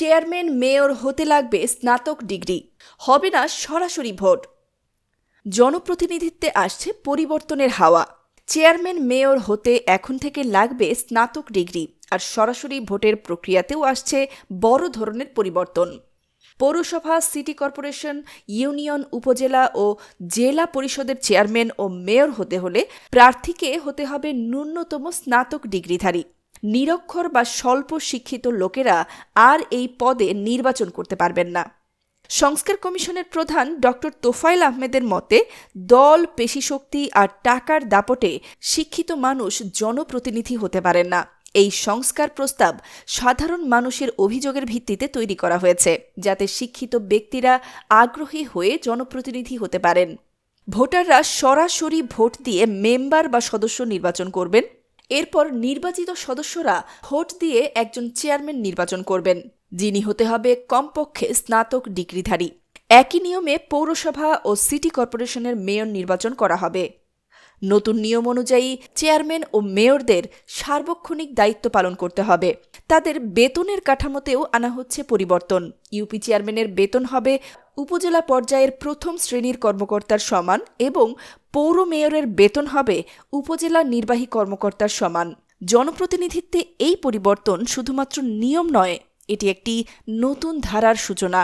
Chairman, mayor হতে লাগবে স্নাতক ডিগ্রি। হবে না সরাসরি ভোট। জনপ্রতিনিধিত্বে আসছে পরিবর্তনের হাওয়া। চেয়ারম্যান, মেয়র হতে এখন থেকে লাগবে স্নাতক ডিগ্রি আর সরাসরি ভোটের প্রক্রিয়াতেও আসছে বড় ধরনের পরিবর্তন। পৌরসভা, সিটি কর্পোরেশন, ইউনিয়ন, উপজেলা ও জেলা পরিষদের চেয়ারম্যান ও মেয়র হতে হলে প্রার্থীকে হতে হবে ন্যূনতম স্নাতক ডিগ্রিধারী। নিরক্ষর বা স্বল্প শিক্ষিত লোকেরা আর এই পদে নির্বাচন করতে পারবেন না। সংস্কার কমিশনের প্রধান ডক্টর তোফাইল আহমেদের মতে, দল, পেশিশক্তি আর টাকার দাপটে শিক্ষিত মানুষ জনপ্রতিনিধি হতে পারেন না। এই সংস্কার প্রস্তাব সাধারণ মানুষের অভিযোগের ভিত্তিতে তৈরি করা হয়েছে, যাতে শিক্ষিত ব্যক্তিরা আগ্রহী হয়ে জনপ্রতিনিধি হতে পারেন। ভোটাররা সরাসরি ভোট দিয়ে মেম্বার বা সদস্য নির্বাচন করবেন এরপর নির্বাচিত সদস্যরা ভোট দিয়ে একজন চেয়ারম্যান নির্বাচন করবেন। যিনি হতে হবে কমপক্ষে স্নাতক ডিগ্রিধারী। একই নিয়মে পৌরসভা ও সিটি কর্পোরেশনের মেয়র নির্বাচন করা হবে। নতুন নিয়ম অনুযায়ী চেয়ারম্যান ও মেয়রদের সার্বক্ষণিক দায়িত্ব পালন করতে হবে। তাদের বেতনের কাঠামোতেও আনা হচ্ছে পরিবর্তন। ইউপি চেয়ারম্যানের বেতন হবে উপজেলা পর্যায়ের প্রথম শ্রেণির কর্মকর্তার সমান এবং পৌর মেয়রের বেতন হবে উপজেলা নির্বাহী কর্মকর্তার সমান। জনপ্রতিনিধিত্বে এই পরিবর্তন শুধুমাত্র নিয়ম নয়, এটি একটি নতুন ধারার সূচনা।